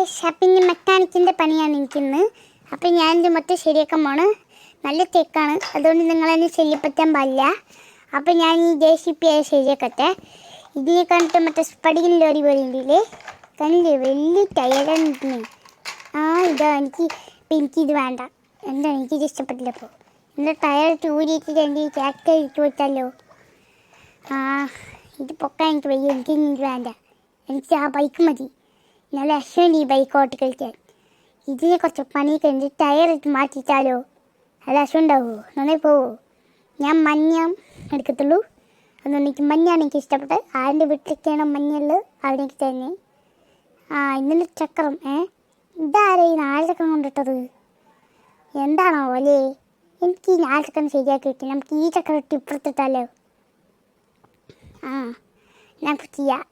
Guys അപ്പം ഇനി മെക്കാനിക്കിന്റെ പണിയാണ് എനിക്കിന്ന്. അപ്പം ഞാനിത് മൊത്തം ശരിയാക്കാൻ പോണ്. നല്ല തേക്കാണ്. അതുകൊണ്ട് നിങ്ങളെന്നെ ശല്യപ്പെടുത്താൻ പാടില്ല. അപ്പം ഞാൻ ഈ ജെ സി പി ആയി ശരിയാക്കട്ടെ. ഇതിനെ കണ്ടിട്ട് മറ്റേ സ്പടികൻ ലോറി പോലെയുണ്ടല്ലേ കണ്ടില്ലേ? വലിയ ടയർഡാണ് ആ ഇതാ. എനിക്ക് ഇപ്പം എനിക്കിത് വേണ്ട. എന്താണ്? എനിക്കിത് ഇഷ്ടപ്പെട്ടില്ല അപ്പോൾ എന്റെ ടയർ ചൂരിയിട്ട് കണ്ടി ചാക്ക ഇട്ട് വിട്ടല്ലോ ആ ഇത് പൊക്കാൻ എനിക്ക് വയ്യ. എനിക്ക് ഇനി ഇത് വേണ്ട. എനിക്ക് ആ ബൈക്ക് മതി. നല്ല രസമുണ്ട് ഈ ബൈക്ക് ഓട്ടി കളിക്കാൻ. ഇതിനെ കുറച്ച് പണിയൊക്കെ ഉണ്ട്. ടയർ മാറ്റിയിട്ടാലോ? അത് അശ്വണ്ടാവോ നന്നായി പോവോ? ഞാൻ മഞ്ഞ എടുക്കത്തുള്ളൂ. അതുകൊണ്ട് എനിക്ക് മഞ്ഞാണ് എനിക്ക് ഇഷ്ടപ്പെട്ടത്. ആരുടെ വീട്ടിലേക്കാണ് മഞ്ഞുള്ളത് അവിടെ തന്നെ. ആ ഇന്നലെ ചക്രം ഏ? ഇതാരേ നാല് ചക്രം കൊണ്ടിട്ടത്? എന്താണോ അല്ലേ? എനിക്ക് ഈ നാല് ചക്രം ശരിയാക്കി കിട്ടി നമുക്ക് ഈ ചക്രം ഇട്ട് ഇപ്പുറത്തിട്ടാലോ? ആ ഞാൻ ചെയ്യാം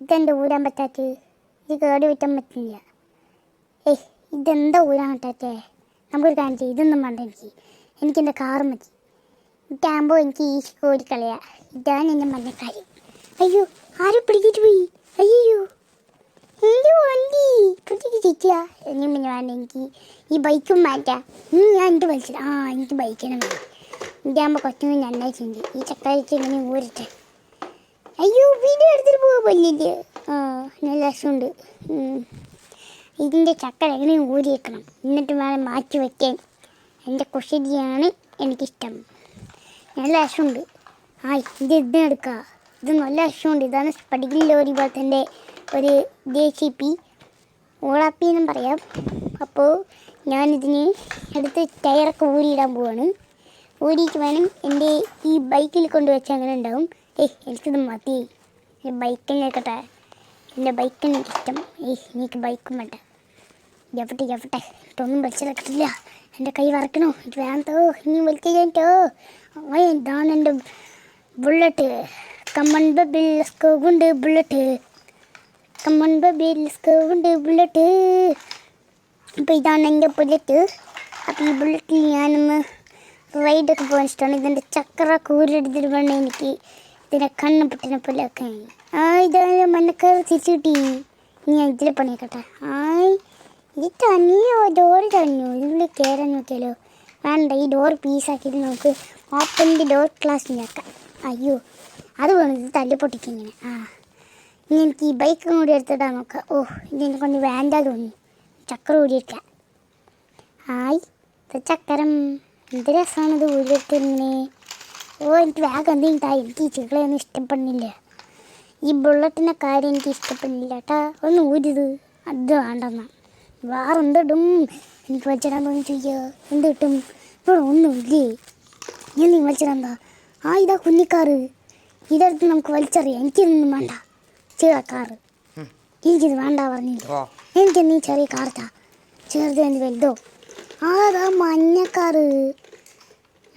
ഇതെന്റെ ഊരാൻ പറ്റാത്ത ഇത് കേടി വിറ്റാൻ പറ്റില്ല. ഏയ് ഇതെന്താ ഊരാണ് കേട്ടേ നമുക്കൊരു കാര്യം ചെയ്യും ഇതൊന്നും വേണ്ട എനിക്ക്. എനിക്കെന്റെ കാറ് മതി. ഇതാകുമ്പോൾ എനിക്ക് ഈ കോരിക്കളയാ ഇതാണ് എന്റെ മഞ്ഞക്കാരി അയ്യോ ആരും പിടിച്ചിട്ട് പോയി? അയ്യോ എന്റെ വണ്ടി? പിടിച്ചിട്ട് ചേച്ചിയാ എന്നെ പിന്നെ വേണ്ട എനിക്ക് ഈ ബൈക്കും മാറ്റാം. ഇനി ഞാൻ എന്റെ വലിച്ചത് ആ എനിക്ക് ബൈക്കിനെ വേണം ഇതാകുമ്പോൾ കുറച്ചുകൂടി നന്നായിട്ടുണ്ട് ഈ ചക്കരിച്ച് ഇങ്ങനെ ഊരട്ടെ. അയ്യോ വീഡിയോ എടുത്തിട്ട് പോകാൻ പറ്റില്ല നല്ല രസമുണ്ട്. ഇതിന്റെ ചക്കര എങ്ങനെയും ഊരി വെക്കണം എന്നിട്ട് വേണം മാറ്റി വയ്ക്കാൻ. എന്റെ കുശരിയാണ് എനിക്കിഷ്ടം. നല്ല രസമുണ്ട്. ആ ഇത് ഇതിനെടുക്കുക ഇത് നല്ല രസമുണ്ട്. ഇതാണ് സ്പടികിൽ ലോറി പോലത്തെ ഒരു ജെ സി പി ഓളാപ്പി എന്നും പറയാം. അപ്പോൾ ഞാനിതിന് എടുത്ത് ടയറൊക്കെ ഊരിയിടാൻ പോവാണ്. ഊരിയിട്ട് വേണം എന്റെ ഈ ബൈക്കിൽ കൊണ്ടുവച്ചാൽ അങ്ങനെ ഉണ്ടാവും. ഏയ് എനിക്കിത് മതി. ബൈക്കിൽ നിൽക്കട്ടെ കേട്ടെ എന്റെ ബൈക്കിന് എനിക്കിഷ്ടം. ഏയ് എനിക്ക് ബൈക്കും വേണ്ട. എവിടെ എവിടെ? ഇതൊന്നും കിട്ടില്ല എന്റെ കൈ വറക്കണോ? ഇത് വേണ്ടോ. ഇനി വലിച്ചോ കഴിഞ്ഞിട്ടോ? എന്താണ് എന്റെ ബുള്ളറ്റ്. കമ്മൺ ബബിൾ സ്കോവുണ്ട് ബുള്ളറ്റ് കമ്മൺ ബബിൾ സ്കോവുണ്ട് ബുള്ളറ്റ് അപ്പോൾ ഇതാണ് എന്റെ ബുള്ളറ്റ് അപ്പോൾ ഈ ബുള്ളറ്റിൽ ഞാനൊന്ന് റൈഡൊക്കെ പോകാൻ ഇഷ്ടമാണ്. ഇതിന്റെ ചക്ര കൂരെടുത്തിട്ട് വേണം എനിക്ക് ഇതിനെ കണ്ണ് പൊട്ടിനെ പോലെയൊക്കെ. നോക്കിയാലോ? വേണ്ട ഈ ഡോർ പീസാക്കിയിട്ട് നമുക്ക് ഓപ്പണിന്റെ ഡോർ ക്ലാസ് ഉണ്ടാക്കാം. അയ്യോ അത് വേണം. ഇത് തല്ലി ആ ഇനി എനിക്ക് ഈ ബൈക്ക് കൂടി എടുത്തിട്ടാ നോക്കാം. ഓ ഇതിനെ കൊണ്ട് വേണ്ട തോന്നി. ചക്കര ഊരിയിരിക്കാം ആയ് ഇത് ചക്കരം എന്ത് രസമാണ് ഇത് ഊരിട്ടിങ്ങനെ ഓ എനിക്ക് വേഗം എന്തെങ്കിലും എനിക്ക് ഈ ഇഷ്ടപ്പെടുന്നില്ല. ഈ ബുള്ളറ്റിന്റെ കാര്യം എനിക്ക് ഇഷ്ടപ്പെടുന്നില്ല കേട്ടാ ഒന്ന് ഊരിത് അത് വേണ്ടെന്ന. വേറെ എന്തിടും എനിക്ക് വലിച്ചിടാൻ തോന്നി ചോദിക്കുക എന്ത് കിട്ടും? ഇവിടെ ഒന്നുമില്ലേ ഞാൻ നീ വലിച്ചിടാന്താ ആ ഇതാ കുഞ്ഞിക്കാറ് ഇതെടുത്ത് നമുക്ക് വലിച്ചറിയാം. എനിക്കിതൊന്നും വേണ്ട. ചെറിയ കാറ്. എനിക്കിത് വേണ്ട പറഞ്ഞില്ല? എനിക്ക് നീ ചെറിയ കാർത്താ ചെറുത് എന്ത് വലുതോ? ആ മഞ്ഞ മഞ്ഞക്കാറ്.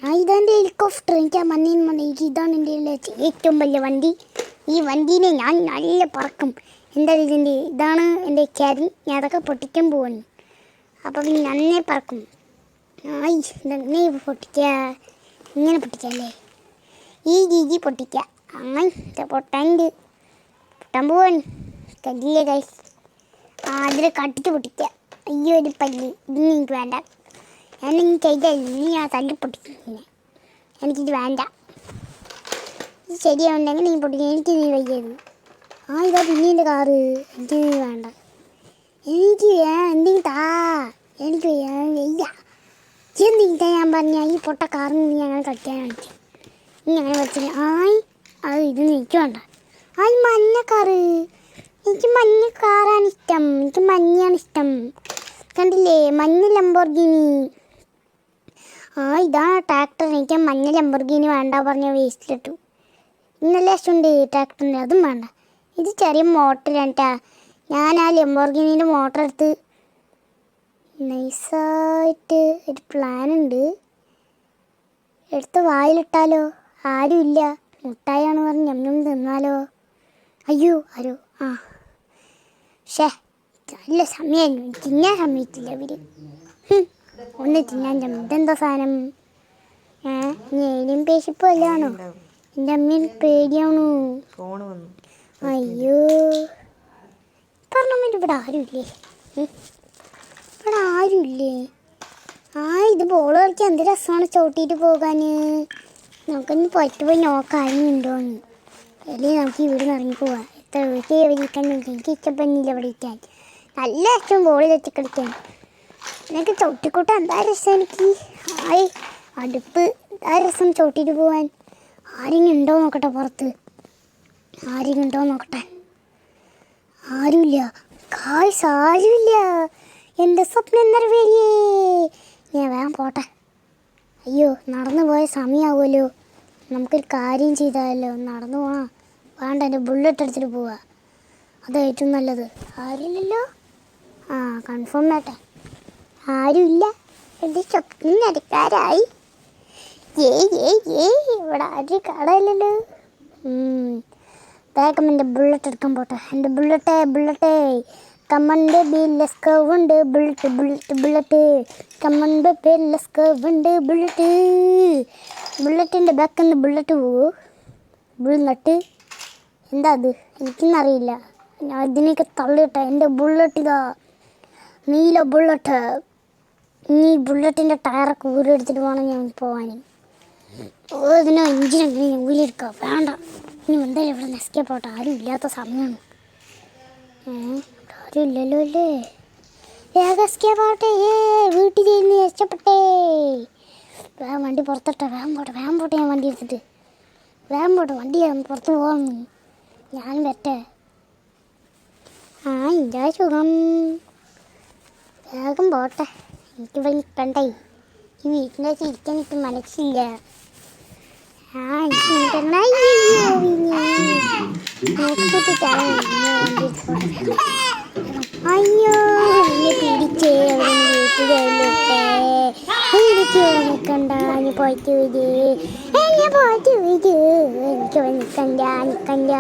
ആ ഇതെന്റെ ഹെലികോപ്റ്റർ എനിക്ക് ആ മഞ്ഞ എനിക്ക് ഇതാണ് എന്റെ ഏറ്റവും വലിയ വണ്ടി. ഈ വണ്ടീനെ ഞാൻ നല്ല പറക്കും. എന്താ ഇതിന്റെ ഇതാണ് എന്റെ ക്യാരി? ഞാൻ അതൊക്കെ പൊട്ടിക്കാൻ പോവാണ്. അപ്പം നന്നേ പറക്കും. ആയി നന്നേ പൊട്ടിക്കുക ഇങ്ങനെ പൊട്ടിക്കല്ലേ ഈ രീതി പൊട്ടിക്കുക അങ്ങനെ പൊട്ടാണ്ട് പൊട്ടാൻ പോവാണ്. കല്ലില്ലേ കൈ ആ അതിൽ കട്ടിച്ച് പൊട്ടിക്കുക അയ്യോ ഒരു പല്ല്. ഇതിന് എനിക്ക് വേണ്ട. ഞാൻ എനിക്ക് ചെയ്താൽ ഇനി ഞാൻ തല്ലി പൊട്ടിക്കുന്നില്ല എനിക്കിത് വേണ്ട. ശരിയാവുണ്ടെങ്കിൽ നീ പൊട്ടിക്കും എനിക്ക് നീ വയ്യത് ആ ഇതാ പിന്നെ എന്റെ കാറ് എനിക്ക് നീ വേണ്ട. എനിക്ക് എന്തെങ്കിലും താ. എനിക്ക് വയ്യ എന്തെങ്കിലും ഞാൻ പറഞ്ഞ? ഈ പൊട്ട കാറിന് നീ ഞങ്ങൾ കട്ടിയാൻ കാണിച്ചു നീ അങ്ങനെ വെച്ചില്ല ആയി അത് ഇത് എനിക്ക് വേണ്ട. ആയി മഞ്ഞ കാറ് എനിക്ക് മഞ്ഞ കാറാണ് ഇഷ്ടം. എനിക്ക് മഞ്ഞയാണ് ഇഷ്ടം. കണ്ടില്ലേ? മഞ്ഞ ലംബോർഗിനി ആ ഇതാണ് ട്രാക്ടർ എനിക്ക് മഞ്ഞ ലംബോർഗിനി വേണ്ട പറഞ്ഞ വേസ്റ്റിലിട്ടു ഇന്നലെ ഇഷ്ടമുണ്ട് ട്രാക്ടറിന്റെ അതും വേണ്ട. ഇത് ചെറിയ മോട്ടറാണ് കേട്ടാ ഞാൻ ആ ലംബോർഗിനീന്റെ മോട്ടർ എടുത്ത് നൈസായിട്ട് ഒരു പ്ലാൻ ഉണ്ട്. എടുത്ത് വായിലിട്ടാലോ? ആരുമില്ല. മുട്ടായാണ് പറഞ്ഞ് ഞമ്മ തിന്നാലോ? അയ്യോ ആരോ? ആ. ഷേ നല്ല സമയമായിരുന്നു തിന്നാൻ സമയത്തില്ല ഇവർ. ഒന്ന് തിന്നാൻ ഇതെന്താ സാധനം? ഏ ഞാനും പേശിപ്പോ അല്ലാണോ എന്റെ അമ്മയും പേടിയാണു. വന്നു. അയ്യോ. പറഞ്ഞ ഇവിടെ ആരുമില്ലേ. ഇവിടെ ആരുമില്ലേ ആ ഇത് ബോൾ കളിക്കാൻ എന്ത് രസമാണ് ചവിട്ടിയിട്ട് പോകാൻ നമുക്കൊന്ന് പുറത്ത് പോയി നോക്കാം ആരുണ്ടോന്ന് അല്ലെങ്കിൽ നമുക്ക് ഇവിടെ നിന്ന് ഇറങ്ങി പോവാം. എത്ര വീട്ടിൽ എനിക്ക് ഇഷ്ടപ്പെടുന്നില്ല ഇവിടെ ഇരിക്കാൻ. നല്ല ഇഷ്ടം ബോളിൽ തെറ്റി കളിക്കാൻ. എനിക്ക് ചവിട്ടിക്കൂട്ട എന്താ രസം എനിക്ക്? ആയി അടുപ്പ്. ആ രസം ചവിട്ടിയിട്ട് പോവാൻ? ആരെങ്കിലും ഉണ്ടോ നോക്കട്ടെ പുറത്ത്? ആരെങ്കിലും ഉണ്ടോ നോക്കട്ടെ? ആരുമില്ല. കായ്സ് ആരുമില്ല. എന്റെ സ്വപ്നം നിറവേറിയേ ഞാൻ വേഗം പോട്ടെ. അയ്യോ നടന്നു പോയ സമയമാവുമല്ലോ നമുക്കൊരു കാര്യം ചെയ്താലോ? നടന്നു പോകാം വേണ്ട എന്റെ ബുള്ളറ്റ് എടുത്തിട്ട് പോവാ. അത് ഏറ്റവും നല്ലത്. ആരുമില്ലല്ലോ ആ കൺഫേം ആട്ടെ. ആരുമില്ല. എന്റെ സ്വപ്നം നടക്കാരായി. ഏ ഏ ഏ ഇവിടെ ആരും കാണാനില്ലല്ലോ ഉം. വേഗം എന്റെ ബുള്ളറ്റ് എടുക്കാൻ പോട്ടെ. എന്റെ ബുള്ളറ്റേ ബുള്ളറ്റേ കമ്മണ്ട് ബില്ലസ് കവുണ്ട് ബുള്ളറ്റ് ബുള്ളറ്റ് ബുള്ളറ്റ് കമ്മണ്ട് ബില്ലസ് കവുണ്ട് ബുള്ളറ്റ് ബുള്ളറ്റിന്റെ ബാക്കിൽ നിന്ന് ബുള്ളറ്റ് പോവൂ ബുള്ളറ്റ് എന്താ അത്? എനിക്കൊന്നറിയില്ല. ഞാൻ ഇതിനൊക്കെ തള്ളിട്ടെ എന്റെ ബുള്ളറ്റ് ഇതാ. നീല ബുള്ളറ്റ് നീ ബുള്ളറ്റിന്റെ ടയറൊക്കെ ഊരെടുത്തിട്ട് വേണം ഞാൻ പോവാൻ. ഓ ഞാൻ ഊരിയെടുക്കാം വേണ്ട. ഇനി എന്തായാലും ഇവിടെ നെസ്കേ ആവട്ടെ ആരും ഇല്ലാത്ത സമയമാണ് ആരും ഇല്ലല്ലോ അല്ലേ? വീട്ടിൽ നിന്ന് രക്ഷപ്പെട്ടേ. വണ്ടി പുറത്തിട്ടെ വേഗം പോട്ടെ വേഗം പോട്ടെ ഞാൻ വണ്ടി എടുത്തിട്ട്. വേഗം പോട്ടെ വണ്ടി പുറത്ത് പോകാൻ ഞാൻ വരട്ടെ. ആ ഇതാ സുഖം? വേഗം പോട്ടെ. എനിക്ക് ഇവിടെ നിൽക്കണ്ടേ. ഈ അകത്ത് ഇരിക്കാൻ എനിക്ക് മനസ്സില്ല. ആ എനിക്ക് അയ്യോ എന്നെ പിടിച്ചേ വീട്ടിലിട്ടേ എനിക്ക് നിൽക്കണ്ട നീ പോയിട്ട് വരേ. എന്നെ പോയിട്ട് വരൂ. എനിക്ക് നിൽക്കണ്ട നിൽക്കണ്ട